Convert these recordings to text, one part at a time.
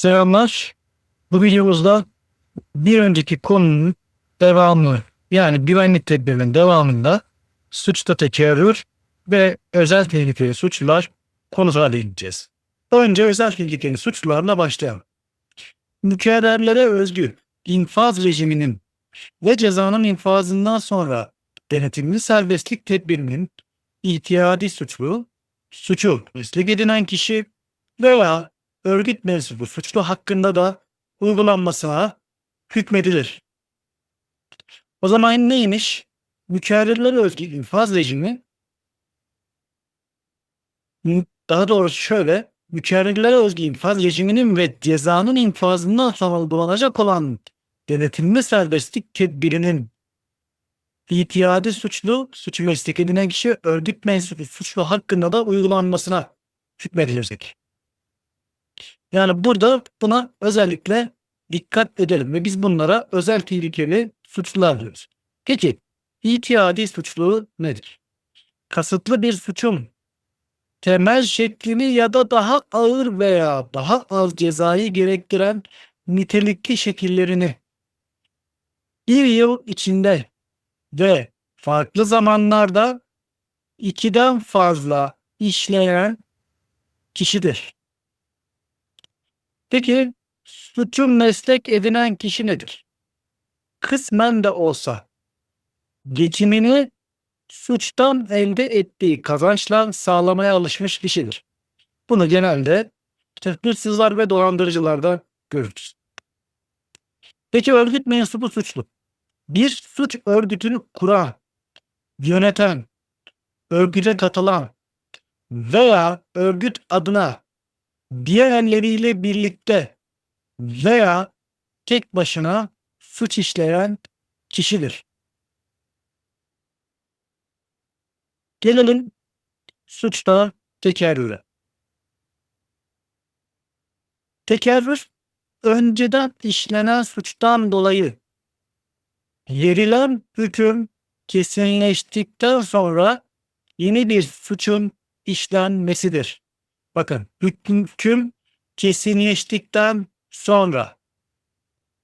Selamlar. Bu videomuzda bir önceki konunun devamı yani güvenlik tedbirinin devamında suçta tekerrür ve özel tehlikeli suçlar konusuna değineceğiz. Önce özel tehlikeli suçlarla başlayalım. Mükerrerlere özgü infaz rejiminin ve cezanın infazından sonra denetimli serbestlik tedbirinin itiyadi suçlu, suçu meslek edinen kişi veya örgüt mensubu suçlu hakkında da uygulanmasına hükmedilir. O zaman neymiş? Mükerrerlere özgü infaz rejimi daha doğrusu şöyle mükerrerlere özgü infaz rejiminin ve cezanın infazından sonra uygulanacak olan denetimli serbestlik tedbirinin itiyadi suçlu, suçu meslek edinen kişi örgüt mensubu suçlu hakkında da uygulanmasına hükmedilecek. Yani burada buna özellikle dikkat edelim ve biz bunlara özel tehlikeli suçlular diyoruz. Peki itiyadi suçlu nedir? Kasıtlı bir suçun temel şeklini ya da daha ağır veya daha az cezayı gerektiren nitelikli şekillerini bir yıl içinde ve farklı zamanlarda ikiden fazla işleyen kişidir. Peki suçun meslek edinen kişi nedir? Kısmen de olsa geçimini suçtan elde ettiği kazançla sağlamaya alışmış kişidir. Bunu genelde hırsızlar ve dolandırıcılarda görürüz. Peki örgüt mensubu suçlu. Bir suç örgütünü kuran, yöneten, örgüte katılan veya örgüt adına diğerleriyle birlikte veya tek başına suç işleyen kişidir. Gelelim suçta tekerrüre. Tekerrür önceden işlenen suçtan dolayı verilen hüküm kesinleştikten sonra yeni bir suçun işlenmesidir. Bakın hüküm kesinleştikten sonra.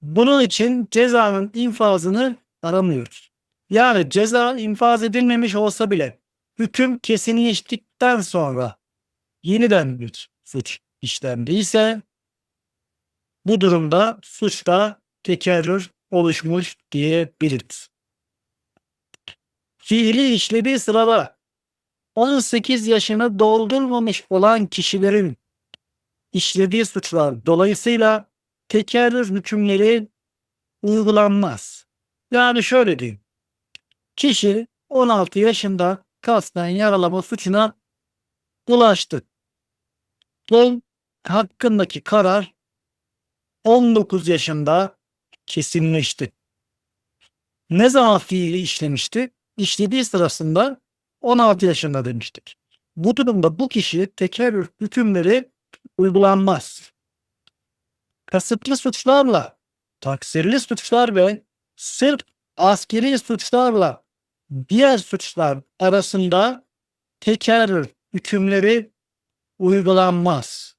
Bunun için cezanın infazını aramıyoruz. Yani ceza infaz edilmemiş olsa bile hüküm kesinleştikten sonra yeniden bir suç işlendiyse bu durumda suçta tekerrür oluşmuş diyebiliriz. Fiili işlediği sırada 18 yaşını doldurmamış olan kişilerin işlediği suçlar dolayısıyla tekerrür hükümleri uygulanmaz. Yani şöyle diyeyim. Kişi 16 yaşında kasten yaralama suçuna ulaştı. Bunun hakkındaki karar 19 yaşında kesinleşti. Ne zaman fiili işlemişti? İşlediği sırasında 16 yaşında demiştik. Bu durumda bu kişi tekerrür hükümleri uygulanmaz. Kasıtlı suçlarla, taksirli suçlar ve sırf askeri suçlarla diğer suçlar arasında tekerrür hükümleri uygulanmaz.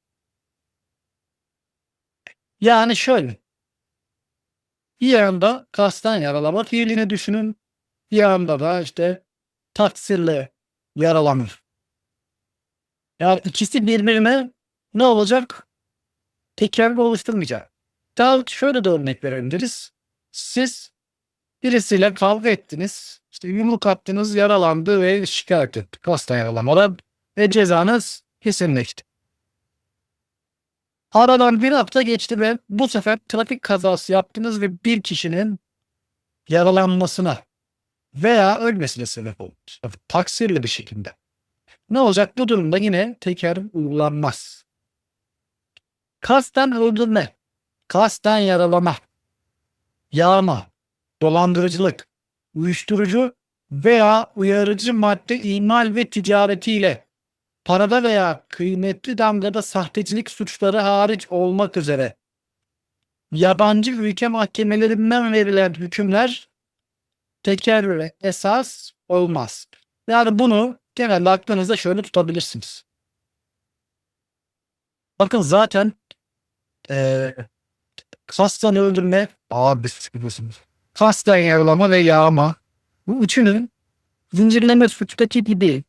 Yani şöyle. Bir yanda kasten yaralama fiilini düşünün. Bir yanda da işte taksirle yaralanır. Yani ikisi birbirine ne olacak? Tekrarlı oluşturmayacak. Daha şöyle de örnek verebiliriz. Siz birisiyle kavga ettiniz. İşte yumruk attınız, yaralandı ve şikayet etti. Kasten yaralamadan ve cezanız kesinleşti. Aradan bir hafta geçti ve bu sefer trafik kazası yaptınız ve bir kişinin yaralanmasına veya ölmesine sebep oldu. Taksirli bir şekilde. Ne olacak? Bu durumda yine teker uygulanmaz. Kasten öldürme, kasten yaralama, yağma, dolandırıcılık, uyuşturucu veya uyarıcı madde imal ve ticaretiyle parada veya kıymetli damgada sahtecilik suçları hariç olmak üzere yabancı ülke mahkemelerinden verilen hükümler tekerrüre esas olmaz. Yani bunu genelde aklınızda şöyle tutabilirsiniz. Bakın zaten Ee, kasten öldürme, abi sıkıyorsunuz. Kasten yaralama ve yağma. Bu üçünün zincirleme suçtaki gibi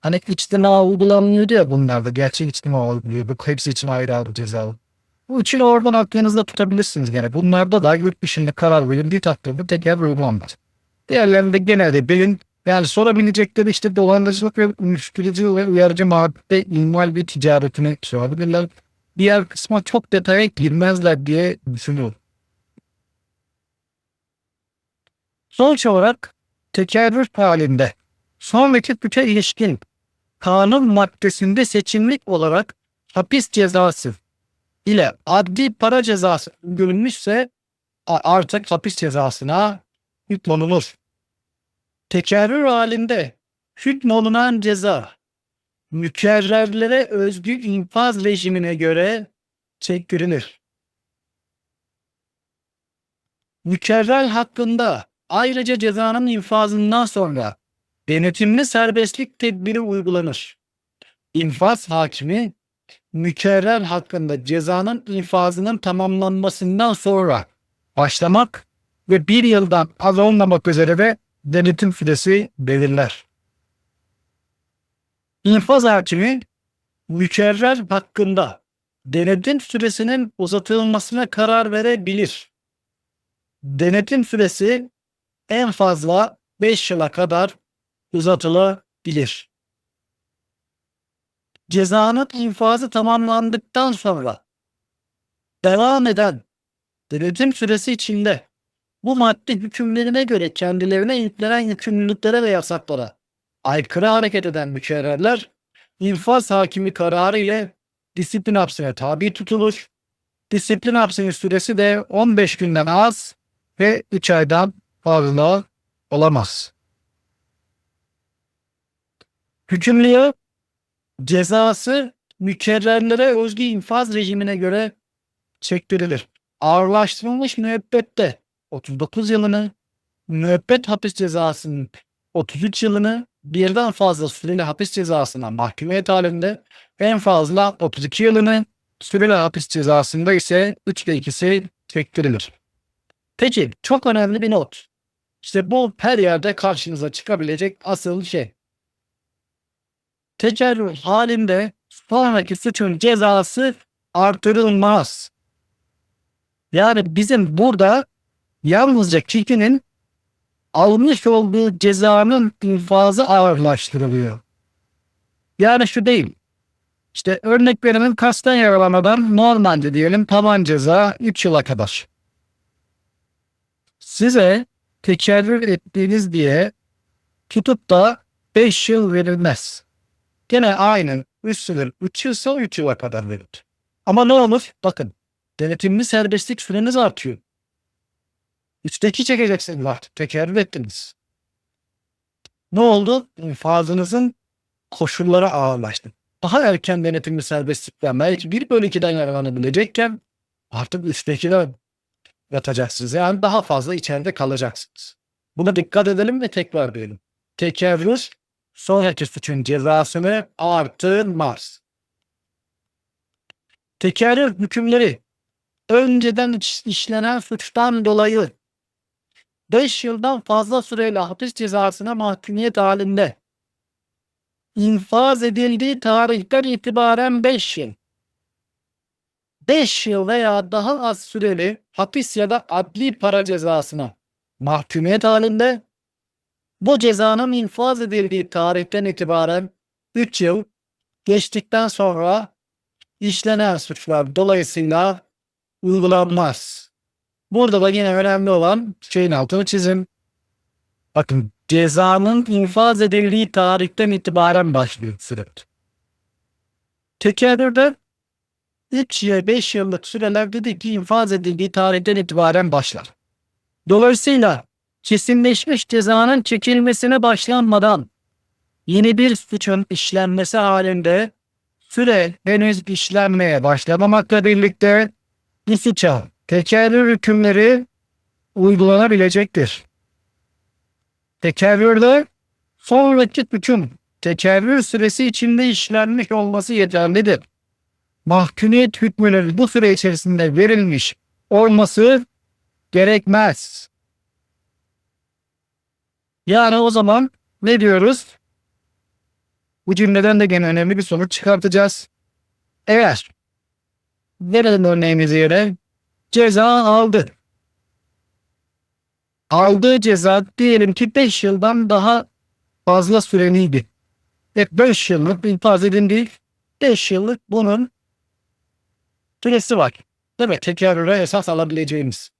hani içtima uygulanmıyordu ya bunlarda. Gerçek içtima uyguluyor. Bu hepsi için ayrı ayrı ceza. Bu üçünü oradan aklınızda tutabilirsiniz gene. Bunlarda da yurt dışında karar verildiği takdirde tekrar uygulanmaz. Diğerlerinde genelde beyin yani sorabilecekleri işte dolandırıcılık ve uyuşturucu ve uyarıcı madde inmal bir ticaretini sorabilirler. Diğer kısma çok detaya girmezler diye düşünüyorum. Sonuç olarak tekerrür halinde sonraki suça ilişkin kanun maddesinde seçimlik olarak hapis cezası ile adli para cezası görülmüşse a- artık hapis cezasına hükmolunur. Tekerrür halinde hükmolunan ceza mükerrerlere özgü infaz rejimine göre çektirilir. Mükerrer hakkında ayrıca cezanın infazından sonra denetimli serbestlik tedbiri uygulanır. İnfaz hakimi mükerrer hakkında cezanın infazının tamamlanmasından sonra başlamak ve bir yıldan az olmamak üzere de denetim süresi belirler. İnfaz hakimi mükerrer hakkında denetim süresinin uzatılmasına karar verebilir. Denetim süresi en fazla 5 yıla kadar uzatılabilir. Cezanın infazı tamamlandıktan sonra devam eden denetim süresi içinde bu madde hükümlerine göre kendilerine yüklenen yükümlülüklere ve yasaklara aykırı hareket eden mükerrerler infaz hakimi kararı ile disiplin hapsine tabi tutulur. Disiplin hapsinin süresi de 15 günden az ve 3 aydan fazla olamaz. Hükümlüye cezası mükerrerlere özgü infaz rejimine göre çektirilir. Ağırlaştırılmış müebbette 39 yılını, müebbet hapis cezasının 33 yılını birden fazla süreli hapis cezasına mahkumiyet halinde en fazla 32 yılını süreli hapis cezasında ise 3 ile 2'si çektirilir. Peki çok önemli bir not. İşte bu her yerde karşınıza çıkabilecek asıl şey. Tekerrür halinde sonraki suçun cezası artırılmaz. Yani bizim burada yalnızca kişinin almış olduğu cezanın infazı ağırlaştırılıyor. Yani şu değil. İşte örnek verelim kasten yaralamadan normalde diyelim taban ceza 3 yıla kadar. Size tekerrür ettiğiniz diye tutup da 5 yıl verilmez. Gene aynı üstünün 3 yılsa 3 yıla kadar verilir. Ama ne olur? Bakın denetimli serbestlik süreniz artıyor. Üstteki çekeceksiniz artık. Tekerrür ettiniz. Ne oldu? İnfazınızın koşulları ağırlaştı. Daha erken denetimli serbestlikten belki 1 bölü 2'den yararlanabilecekken artık üsttekiler yatacaksınız. Yani daha fazla içeride kalacaksınız. Buna dikkat edelim ve tekrar edelim. Tekerrür sonraki suçun cezasını artırmaz. Tekerrür hükümleri önceden iş- işlenen suçtan dolayı 5 yıldan fazla süreyle hapis cezasına mahkumiyet halinde. İnfaz edildiği tarihten itibaren 5 yıl. 5 yıl veya daha az süreli hapis ya da adli para cezasına mahkumiyet halinde. Bu cezanın infaz edildiği tarihten itibaren 3 yıl geçtikten sonra işlenen suçlar dolayısıyla uygulanmaz. Burada da yine önemli olan şeyin altını çizin. Bakın cezanın infaz edildiği tarihten itibaren başlıyor süreç. Tekerrürde 3 ya 5 yıllık süreler dedik ki infaz edildiği tarihten itibaren başlar. Dolayısıyla kesinleşmiş cezanın çekilmesine başlanmadan yeni bir suçun işlenmesi halinde süre henüz işlenmeye başlamamakla birlikte bir suça tekerrür hükümleri uygulanabilecektir. Tekerrürde sonraki suçun tekerrür süresi içinde işlenmiş olması yeterlidir. mahkumiyet hükmünün bu süre içerisinde verilmiş olması gerekmez. Yani o zaman ne diyoruz? Bu cümleden de gene önemli bir sonuç çıkartacağız. Eğer verelim örneğimizi yere ceza aldı. Aldığı ceza diyelim ki 5 yıldan daha fazla süreliydi. Hep 5 yıllık infaz edildi. 5 yıllık bunun süresi var. Değil mi? Tekrarına esas alabileceğimiz.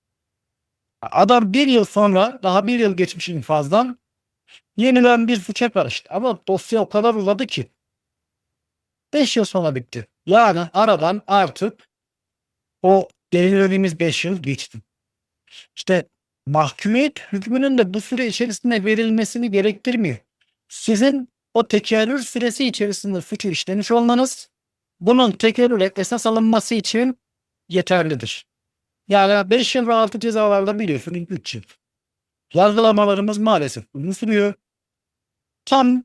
Adam bir yıl sonra daha bir yıl geçmiş infazdan yeniden bir suça karıştı. Ama dosya o kadar uzadı ki 5 yıl sonra bitti. Yani aradan artık o belirlediğimiz 5 yıl geçti. İşte mahkumiyet hükmünün de bu süre içerisinde verilmesini gerektirmiyor. Sizin o tekerrür süresi içerisinde suç işlemiş olmanız bunun tekerrüre esas alınması için yeterlidir. Yani 5 yıl ve altı cezalarda biliyorsunuz 3 yıl. Yargılamalarımız maalesef uzun sürüyor. Tam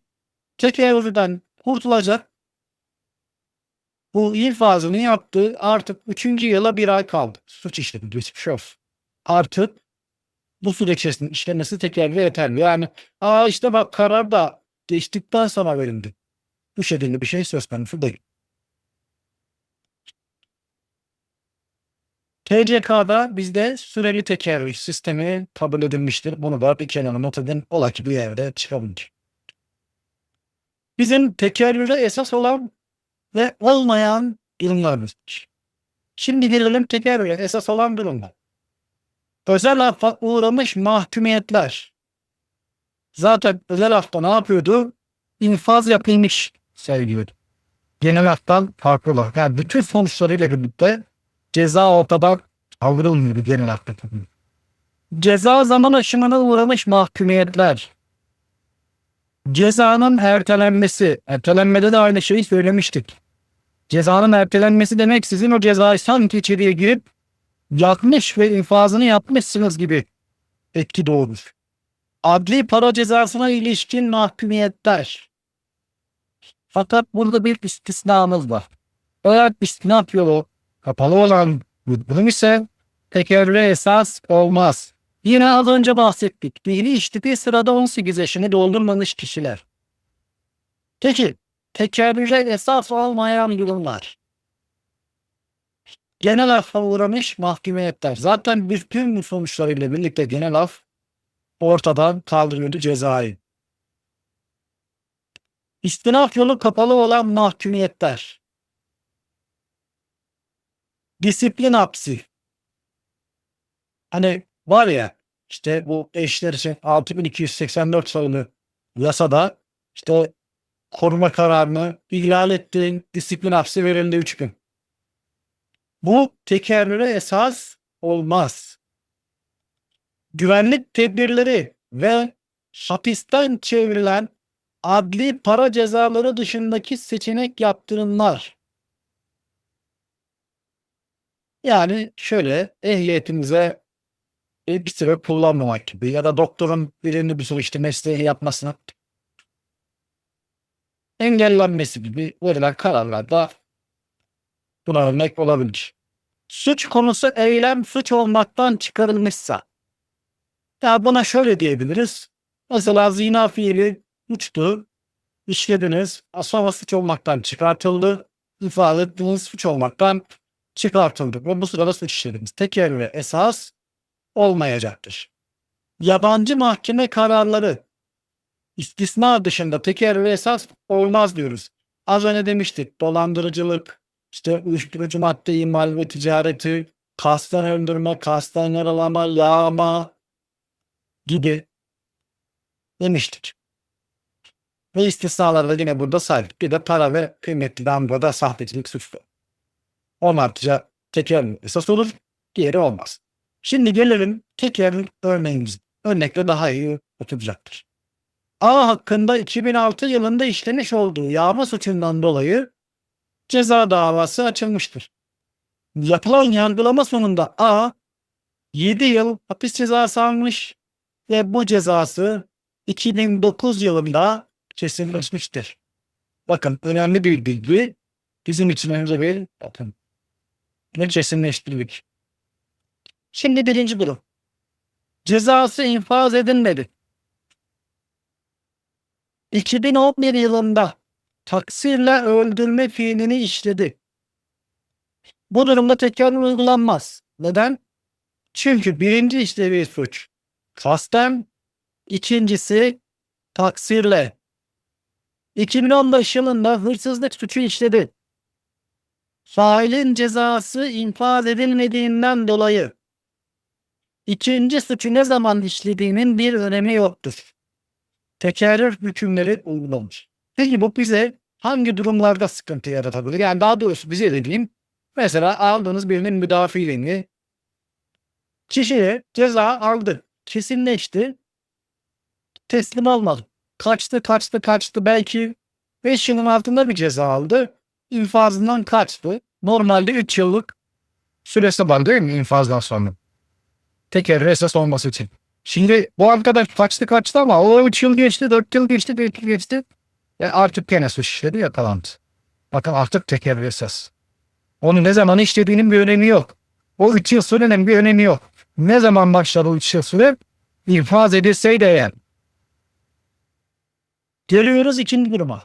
tekerrürden kurtulacak bu infazını yaptı artık 3. yıla bir ay kaldı. Suç işledi. Geçmiş olsun. Artık bu süreç içerisinde işlemesi tekrar ve yeterli. Yani aa işte bak karar da değiştikten sonra verildi. Bu şekilde bir şey söz konusu değil. TCK'da bizde süreli tekerrür sistemi kabul edilmiştir. Bunu da bir kenara not edin. Ola ki bir yerde çıkabilir. Bizim tekerrüre esas olan ve olmayan durumlarımız. Şimdi gelelim tekerrüre esas olan durumlar. Özel affa uğramış mahkumiyetler. Zaten özel afta ne yapıyordu? İnfaz yapılmış söylüyordu. Genel aftan farklı olarak. Yani bütün sonuçlarıyla birlikte ceza ortadan kaldırılmıyordu genel afta. Ceza zaman aşımına uğramış mahkumiyetler. Cezanın ertelenmesi. Ertelenmede de aynı şeyi söylemiştik. Cezanın ertelenmesi demek sizin o cezayı sanki içeriye girip yatmış ve infazını yapmışsınız gibi etki doğurur. Adli para cezasına ilişkin mahkumiyetler. Fakat burada bir istisnamız var. Eğer istinaf yolu kapalı olan durum ise tekerrüre esas olmaz. Yine az önce bahsettik. Dini işlediği sırada 18 yaşını doldurmamış kişiler. Peki, tekerrüre esas olmayan durumlar. Genel affa uğramış mahkumiyetler. Zaten bütün bu sonuçlarıyla birlikte genel af ortadan kaldırıyordu cezayı. İstinaf yolu kapalı olan mahkumiyetler. Disiplin hapsi. Hani var ya işte bu eşler için 6284 sayılı yasada işte koruma kararını ihlal ettiğin disiplin hapsi verildi 3 gün. Bu tekerrüre esas olmaz. Güvenlik tedbirleri ve hapisten çevrilen adli para cezaları dışındaki seçenek yaptırımlar. Yani şöyle ehliyetinize bir süre kullanmamak gibi ya da doktorun birini bir süre işte mesleği yapmasına engellenmesi gibi verilen kararlarda örnek olabilir. Suç konusu eylem suç olmaktan çıkarılmışsa ya buna şöyle diyebiliriz. Mesela zina fiili suçtu. işlediniz. Sonra suç olmaktan çıkartıldı. İfade ettiğiniz suç olmaktan çıkartıldı. Ve bu sırada suç işlediniz. Tekerrür ve esas olmayacaktır. Yabancı mahkeme kararları istisna dışında tekerrür ve esas olmaz diyoruz. Az önce demiştik dolandırıcılık, işte uyuşturucu madde imal ve ticareti, kasten öldürme, kasten yaralama, yağma gibi demiştik. Ve istisnalarda yine burada saydık. Bir de para ve kıymetli damgada sahtecilik suçlu. Onlarca tekerrür esas olur, diğeri olmaz. Şimdi gelelim tekerrür örneğimiz. Örnekle daha iyi oturacaktır. A hakkında 2006 yılında işlemiş olduğu yağma suçundan dolayı ceza davası açılmıştır. Yapılan yargılama sonunda A 7 yıl hapis cezası almış ve bu cezası 2009 yılında kesinleşmiştir. Bakın önemli bir bilgi. Bizim için önce bir bakın. Ne kesinleştirdik. Şimdi birinci durum. Cezası infaz edilmedi. 2011 yılında taksirle öldürme fiilini işledi. Bu durumda tekrar uygulanmaz. Neden? Çünkü birinci işlevi suç. Kasten, ikincisi taksirle. 2015 yılında hırsızlık suçu işledi. Failin cezası infaz edilmediğinden dolayı ikinci suçu ne zaman işlediğinin bir önemi yoktur. Tekerrür hükümleri uygulanmış. Peki bu bize hangi durumlarda sıkıntı yaratabilir? Yani daha doğrusu bize dediğim mesela aldığınız birinin müdafiliğini kişiye ceza aldı. Kesinleşti. Teslim almadı. Kaçtı kaçtı kaçtı belki 5 yılın altında bir ceza aldı. İnfazından kaçtı. Normalde 3 yıllık süresi var değil mi infazdan sonra? Teker esas olması için. Şimdi bu arkadaş kaçtı kaçtı ama o 3 yıl geçti, 4 yıl geçti, 5 yıl geçti. Ya artık gene suç işledi yakalandı. Bakın artık teker esas. Onun ne zaman işlediğinin bir önemi yok. O 3 yıl sürenin bir önemi yok. Ne zaman başladı o 3 yıl süre? İnfaz edilseydi eğer. Geliyoruz ikinci duruma.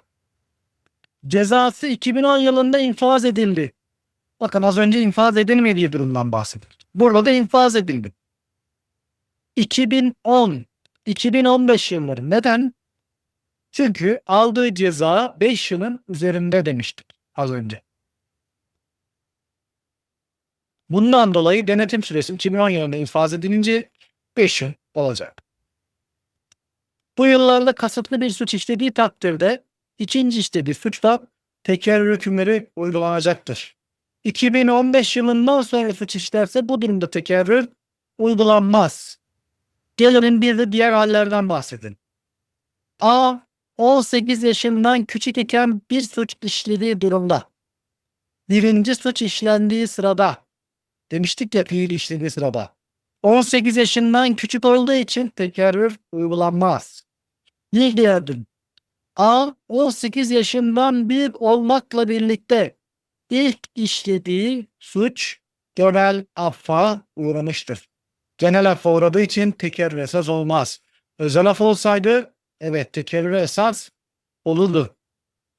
Cezası 2010 yılında infaz edildi. Bakın az önce infaz edilmediği durumdan bahsettik. Burada da infaz edildi. 2010, 2015 yılları. Neden? Çünkü aldığı ceza 5 yılın üzerinde demiştik az önce. Bundan dolayı denetim süresi 2010 yılında infaz edilince 5 yıl olacak. Bu yıllarda kasıtlı bir suç işlediği takdirde ikinci işlediği suçta tekerrür hükümleri uygulanacaktır. 2015 yılından sonra suç işlerse bu durumda tekerrür uygulanmaz. Gelelim bir de diğer hallerden bahsedin. A. 18 yaşından küçük iken bir suç işlediği durumda. Birinci suç işlendiği sırada. Demiştik ya fiil işlediği sırada. 18 yaşından küçük olduğu için tekerrür uygulanmaz. Bir diğer. A. 18 yaşından büyük olmakla birlikte ilk işlediği suç genel affa uğramıştır. Genel affa uğradığı için tekerrür esas olmaz. Özel af olsaydı evet tekerrür esas olurdu.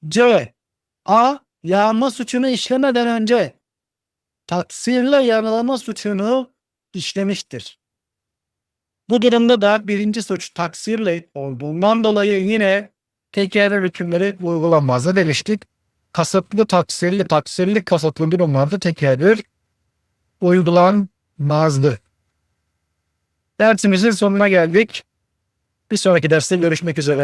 C. A. Yağma suçunu işlemeden önce taksirle yaralama suçunu işlemiştir. Bu durumda da birinci suç taksirle olduğundan dolayı yine tekerrür hükümleri uygulanmaz demiştik. Kasıtlı taksirli, taksirli kasıtlı durumlarda tekerrür uygulanmazdı. Dersimizin sonuna geldik. Bir sonraki derste görüşmek üzere.